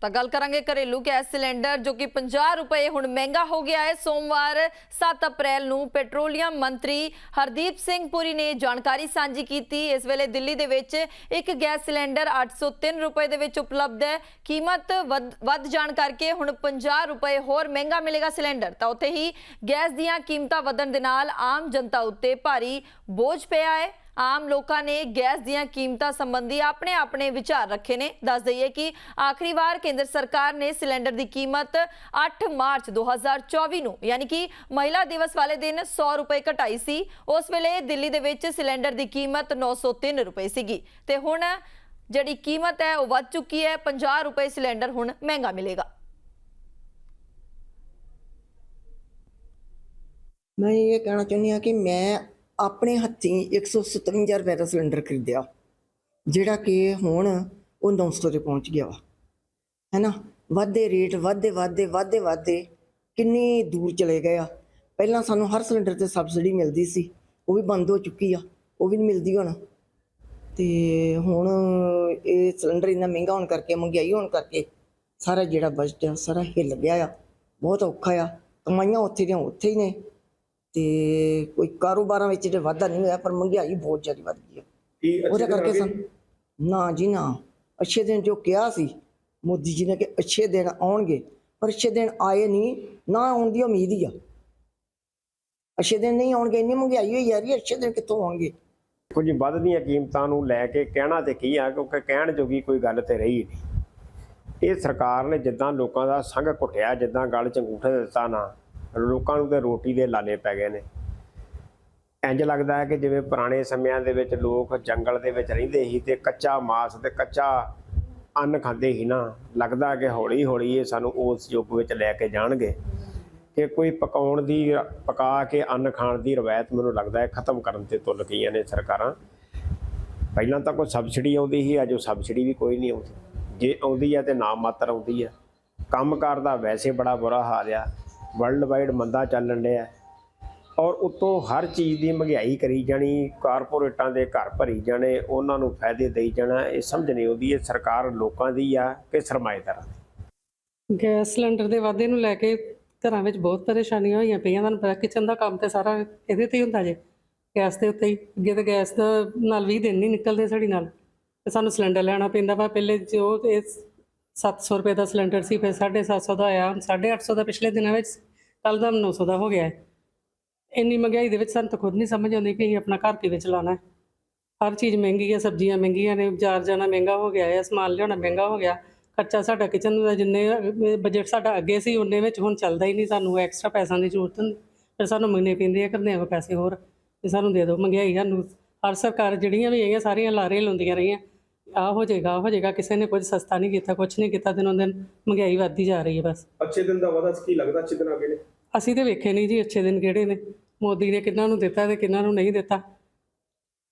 ਤਾਂ ਗੱਲ ਕਰਾਂਗੇ ਘਰੇਲੂ ਗੈਸ ਸਿਲੰਡਰ, ਜੋ ਕਿ 50 ਰੁਪਏ ਹੁਣ ਮਹਿੰਗਾ ਹੋ ਗਿਆ ਹੈ। ਸੋਮਵਾਰ 7 ਅਪ੍ਰੈਲ ਨੂੰ ਪੈਟਰੋਲੀਅਮ ਮੰਤਰੀ ਹਰਦੀਪ ਸਿੰਘ ਪੁਰੀ ਨੇ ਜਾਣਕਾਰੀ ਸਾਂਝੀ ਕੀਤੀ। ਇਸ ਵੇਲੇ ਦਿੱਲੀ ਦੇ ਵਿੱਚ ਇੱਕ ਗੈਸ ਸਿਲੰਡਰ 803 ਰੁਪਏ ਦੇ ਵਿੱਚ ਉਪਲਬਧ ਹੈ। ਕੀਮਤ ਵੱਧ- ਵੱਧ ਜਾਣ ਕਰਕੇ ਹੁਣ 50 ਰੁਪਏ ਹੋਰ ਮਹਿੰਗਾ ਮਿਲੇਗਾ ਸਿਲੰਡਰ। ਤਾਂ ਉੱਥੇ ਹੀ ਗੈਸ ਦੀਆਂ ਕੀਮਤਾਂ ਵਧਣ ਦੇ ਨਾਲ ਆਮ ਜਨਤਾ ਉੱਤੇ ਭਾਰੀ ਬੋਝ ਪਿਆ ਹੈ। ਆਮ ਲੋਕਾਂ ਨੇ ਗੈਸ ਦੀਆਂ ਕੀਮਤਾਂ ਸੰਬੰਧੀ ਆਪਣੇ ਆਪਣੇ ਵਿਚਾਰ ਰੱਖੇ ਨੇ। ਦੱਸ ਦਈਏ ਕਿ ਆਖਰੀ ਵਾਰ ਕੇਂਦਰ ਸਰਕਾਰ ਨੇ ਸਿਲੰਡਰ ਦੀ ਕੀਮਤ 8 ਮਾਰਚ 2024 ਨੂੰ, ਯਾਨੀ ਕਿ ਮਹਿਲਾ ਦਿਵਸ ਵਾਲੇ ਦਿਨ 100 ਰੁਪਏ ਘਟਾਈ ਸੀ। ਉਸ ਵੇਲੇ ਦਿੱਲੀ ਦੇ ਵਿੱਚ ਸਿਲੰਡਰ ਦੀ ਕੀਮਤ 903 ਰੁਪਏ ਸੀਗੀ। ਤੇ ਹੁਣ ਜਿਹੜੀ ਕੀਮਤ ਹੈ ਉਹ ਵੱਧ ਚੁੱਕੀ ਹੈ। 50 ਰੁਪਏ ਸਿਲੰਡਰ ਹੁਣ ਮਹਿੰਗਾ ਮਿਲੇਗਾ। ਮੈਂ ਇਹ ਕਹਿਣਾ ਚਾਹੁੰਦੀ ਹਾਂ ਕਿ ਮੈਂ ਆਪਣੇ ਹੱਥੀਂ 157 ਰੁਪਏ ਦਾ ਸਿਲੰਡਰ ਖਰੀਦਿਆ। ਜਿਹੜਾ ਕਿ ਹੁਣ ਉਹ 900 ਤੇ ਪਹੁੰਚ ਗਿਆ ਵਾ। ਹੈਨਾ? ਵਾਧੇ ਰੇਟ, ਵਾਧੇ ਵਾਧੇ ਵਾਧੇ ਵਾਧੇ ਕਿੰਨੀ ਦੂਰ ਚਲੇ ਗਏ ਆ। ਪਹਿਲਾਂ ਸਾਨੂੰ ਹਰ ਸਿਲੰਡਰ ਤੇ ਸਬਸਿਡੀ ਮਿਲਦੀ ਸੀ। ਉਹ ਵੀ ਬੰਦ ਹੋ ਚੁੱਕੀ ਆ। ਉਹ ਵੀ ਨਹੀਂ ਮਿਲਦੀ ਹੁਣ। ਤੇ ਹੁਣ ਇਹ ਸਿਲੰਡਰ ਇੰਨਾ ਮਹਿੰਗਾ ਹੋਣ ਕਰਕੇ, ਮਹਿੰਗਾਈ ਹੋਣ ਕਰਕੇ ਸਾਰਾ ਜਿਹੜਾ ਬਜਟ ਆ, ਸਾਰਾ ਹਿੱਲ ਗਿਆ ਆ। ਬਹੁਤ ਔਖਾ ਆ। ਕਮਾਈਆਂ ਉੱਥੇ ਦੀਆਂ ਉੱਥੇ ਹੀ ਨੇ। ਤੇ ਕੋਈ ਕਾਰੋਬਾਰਾਂ ਵਿੱਚ ਤੇ ਵਾਧਾ ਨਹੀਂ ਹੋਇਆ ਪਰ ਮਹਿੰਗਾਈ ਬਹੁਤ ਜ਼ਿਆਦਾ ਵੱਧ ਗਈ ਕੀ ਅੱਛੇ ਉਹਦੇ ਦਿਨ ਆ ਕਰਕੇ ਗਏ? ਸਾਨੂੰ ਨਾ ਜੀ ਨਾ ਅੱਛੇ ਦਿਨ ਜੋ ਕਿਹਾ ਸੀ ਮੋਦੀ ਜੀ ਨੇ ਕਿ ਅੱਛੇ ਦਿਨ ਆਉਣਗੇ ਪਰ ਅੱਛੇ ਦਿਨ ਆਏ ਨਹੀਂ ਨਾ ਆਉਣ ਦੀ ਉਮੀਦ ਹੀ ਆ। ਅੱਛੇ ਦਿਨ ਨਹੀਂ ਆਉਣਗੇ ਇੰਨੀ ਮਹਿੰਗਾਈ ਹੋਈ ਜਾ ਰਹੀ ਹੈ ਅੱਛੇ ਦਿਨ ਕਿੱਥੋਂ ਆਉਣਗੇ? ਕੁਝ ਵੱਧਦੀਆਂ ਕੀਮਤਾਂ ਨੂੰ ਲੈ ਕੇ ਕਹਿਣਾ ਤੇ ਕੀ ਆ ਕਿਉਂਕਿ ਕਹਿਣ ਜੋਗੀ ਕੋਈ ਗੱਲ ਤੇ ਰਹੀ ਨਹੀਂ। ਇਹ ਸਰਕਾਰ ਨੇ ਜਿੱਦਾਂ ਲੋਕਾਂ ਦਾ ਸੰਗ ਘੁੱਟਿਆ ਜਿੱਦਾਂ ਗੱਲ ਚ ਅੰਗੂਠਾ ਦਿੱਤਾ ਨਾ ਲੋਕਾਂ ਨੂੰ ਤੇ ਰੋਟੀ ਦੇ ਲਾਲੇ ਪੈ ਗਏ ਨੇ। ਇੰਜ ਲੱਗਦਾ ਹੈ ਕਿ ਜਿਵੇਂ ਪੁਰਾਣੇ ਸਮਿਆਂ ਦੇ ਵਿੱਚ ਲੋਕ ਜੰਗਲ ਦੇ ਵਿੱਚ ਰਹਿੰਦੇ ਸੀ ਤੇ ਕੱਚਾ ਮਾਸ ਤੇ ਕੱਚਾ ਅੰਨ ਖਾਂਦੇ ਸੀ ਨਾ, ਲੱਗਦਾ ਕਿ ਹੌਲੀ ਹੌਲੀ ਇਹ ਸਾਨੂੰ ਉਸ ਯੁੱਗ ਵਿੱਚ ਲੈ ਕੇ ਜਾਣਗੇ। ਕਿ ਕੋਈ ਪਕਾਉਣ ਦੀ, ਪਕਾ ਕੇ ਅੰਨ ਖਾਣ ਦੀ ਰਵਾਇਤ ਮੈਨੂੰ ਲੱਗਦਾ ਹੈ ਖਤਮ ਕਰਨ ਤੇ ਤੁਲ ਗਈਆਂ ਨੇ ਸਰਕਾਰਾਂ। ਪਹਿਲਾਂ ਤਾਂ ਕੋਈ ਸਬਸਿਡੀ ਆਉਂਦੀ ਸੀ, ਅੱਜ ਉਹ ਸਬਸਿਡੀ ਵੀ ਕੋਈ ਨਹੀਂ ਆਉਂਦੀ। ਜੇ ਆਉਂਦੀ ਹੈ ਤੇ ਨਾ ਮਾਤਰ ਆਉਂਦੀ ਹੈ। ਕੰਮਕਾਰ ਦਾ ਵੈਸੇ ਬੜਾ ਬੁਰਾ ਹਾਲ ਆ। ਵਰਲਡ ਵਾਈਡ ਮੰਦਾ ਚੱਲਣ ਡਿਆ ਔਰ ਉਤੋਂ ਹਰ ਚੀਜ਼ ਦੀ ਮਹਿੰਗਾਈ ਕਰੀ ਜਾਣੀ, ਕਾਰਪੋਰੇਟਾਂ ਦੇ ਘਰ ਭਰੀ ਜਾਣੇ, ਉਹਨਾਂ ਨੂੰ ਫਾਇਦੇ ਦੇਈ ਜਾਣਾ, ਇਹ ਸਮਝ ਨਹੀਂ ਆਉਂਦੀ, ਇਹ ਸਰਕਾਰ ਲੋਕਾਂ ਦੀ ਆ ਕਿ ਸਰਮਾਏਦਾਰਾਂ ਦੀ? ਗੈਸ ਸਿਲੰਡਰ ਦੇ ਵਾਧੇ ਨੂੰ ਲੈ ਕੇ ਘਰਾਂ ਵਿੱਚ ਬਹੁਤ ਪਰੇਸ਼ਾਨੀਆਂ ਹੋਈਆਂ ਪਈਆਂ, ਤੁਹਾਨੂੰ ਪਤਾ ਕਿਚਨ ਦਾ ਕੰਮ ਤੇ ਸਾਰਾ ਇਹਦੇ ਤੇ ਹੀ ਹੁੰਦਾ ਜੇ। ਗੈਸ ਦੇ ਉੱਤੇ ਹੀ, ਅੱਗੇ ਤਾਂ ਗੈਸ ਦਾ ਨਾਲ 20 ਦਿਨ ਨਹੀਂ ਨਿਕਲਦੇ ਸਾਡੀ ਨਾਲ। ਤੇ ਸਾਨੂੰ ਸਿਲੰਡਰ ਲੈਣਾ ਪੈਂਦਾ ਵਾ, ਪਹਿਲੇ ਜੋ ਇਹ 700 ਰੁਪਏ ਦਾ ਸਿਲੰਡਰ ਸੀ, ਫਿਰ 750 ਦਾ ਆਇਆ, ਹੁਣ 850 ਦਾ ਪਿਛਲੇ ਦਿਨਾਂ ਵਿੱਚ ਕੱਲ ਦਾ 900 ਦਾ ਹੋ ਗਿਆ ਹੈ। ਇੰਨੀ ਮਹਿੰਗਾਈ ਦੇ ਵਿੱਚ ਸਾਨੂੰ ਤਾਂ ਖੁਦ ਨਹੀਂ ਸਮਝ ਆਉਂਦੀ ਕਿ ਅਸੀਂ ਆਪਣਾ ਘਰ ਕਿਵੇਂ ਚਲਾਉਣਾ ਹੈ। ਹਰ ਚੀਜ਼ ਮਹਿੰਗੀ ਹੈ, ਸਬਜ਼ੀਆਂ ਮਹਿੰਗੀਆਂ ਨੇ, ਬਾਜ਼ਾਰ ਜਾਣਾ ਮਹਿੰਗਾ ਹੋ ਗਿਆ ਹੈ, ਸਮਾਨ ਲਿਆਉਣਾ ਮਹਿੰਗਾ ਹੋ ਗਿਆ। ਖਰਚਾ ਸਾਡਾ ਕਿਚਨ ਦਾ ਜਿੰਨੇ ਬਜਟ ਸਾਡਾ ਅੱਗੇ ਸੀ, ਉਹਨੇ ਵਿੱਚ ਹੁਣ ਚੱਲਦਾ ਹੀ ਨਹੀਂ। ਸਾਨੂੰ ਐਕਸਟਰਾ ਪੈਸਿਆਂ ਦੀ ਜ਼ਰੂਰਤ ਹੁੰਦੀ। ਫਿਰ ਸਾਨੂੰ ਮੰਗਣੇ ਪੈਂਦੇ ਆ ਕਰਨੇ ਆ ਪੈਸੇ ਹੋਰ। ਵੀ ਸਾਨੂੰ ਦੇ ਦਿਓ ਮਹਿੰਗਾਈ ਸਾਨੂੰ। ਹਰ ਸਰਕਾਰ ਜਿਹੜੀਆਂ ਵੀ ਆਈਆਂ ਸਾਰੀਆਂ ਲਾਰੇ ਲਾਉਂਦੀਆਂ ਰਹੀਆਂ। ਆ ਹੋ ਜਾਏਗਾ, ਆਹ ਹੋ ਜਾਏਗਾ, ਕਿਸੇ ਨੇ ਕੁਝ ਸਸਤਾ ਨਹੀਂ ਕੀਤਾ ਕੁਝ ਨਹੀਂ ਕੀਤਾ, ਦਿਨੋਂ ਦਿਨ ਮਹਿੰਗਾਈ ਵੱਧਦੀ ਜਾ ਰਹੀ ਹੈ ਬਸ। ਅੱਛੇ ਦਿਨ ਦਾ ਵਾਦਾ ਕੀ ਲੱਗਦਾ? ਅੱਛੇ ਦਿਨ ਆ ਗਏ ਨੇ। ਅਸੀਂ ਤੇ ਵੇਖੇ ਨਹੀਂ ਜੀ ਅੱਛੇ ਦਿਨ ਕਿਹੜੇ ਨੇ। ਮੋਦੀ ਨੇ ਕਿੰਨਾਂ ਨੂੰ ਦਿੱਤਾ ਤੇ ਕਿੰਨਾਂ ਨੂੰ ਨਹੀਂ ਦਿੱਤਾ।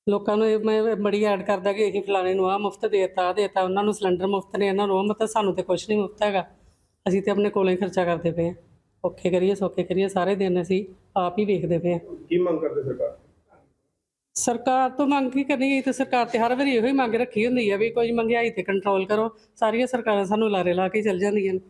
ਲੋਕਾਂ ਨੂੰ ਇਹ ਮੈਂ ਬੜੀ ਐਡ ਕਰਦਾ ਕਿ ਇਹ ਫਲਾਣੇ ਨੂੰ ਆ ਮੁਫਤ ਦੇਤਾ ਦੇਤਾ ਉਹਨਾਂ ਨੂੰ ਸਿਲੰਡਰ ਮੁਫਤ ਨੇ ਇਹਨਾਂ ਨੂੰ ਉਹ ਮਤਲਬ ਸਾਨੂੰ ਤੇ ਕੁਝ ਨਹੀਂ ਮੁਫਤ ਹੈਗਾ। ਅਸੀਂ ਤੇ ਆਪਣੇ ਕੋਲੋਂ ਖਰਚਾ ਕਰਦੇ ਪਏ ਹਾਂ। ਔਖੇ ਕਰੀਏ ਸੌਖੇ ਕਰੀਏ ਸਾਰੇ ਦਿਨ ਅਸੀਂ ਆਪ ਹੀ ਵੇਖਦੇ ਪਏ ਹਾਂ। ਕੀ ਮੰਗ ਕਰਦੇ ਸਰਕਾਰ? ਸਰਕਾਰ ਤੋਂ ਮੰਗ ਕੀ ਕਰਨੀ ਹੈ? ਤੇ ਸਰਕਾਰ ਤੇ ਹਰ ਵਾਰੀ ਇਹੋ ਹੀ ਮੰਗ ਰੱਖੀ ਹੁੰਦੀ ਹੈ ਵੀ ਕੋਈ ਮਹਿੰਗਾਈ ਤੇ ਕੰਟਰੋਲ ਕਰੋ। ਸਾਰੀਆਂ ਸਰਕਾਰਾਂ ਸਾਨੂੰ ਲਾਰੇ ਲਾ ਕੇ ਚੱਲ ਜਾਂਦੀਆਂ ਨੇ।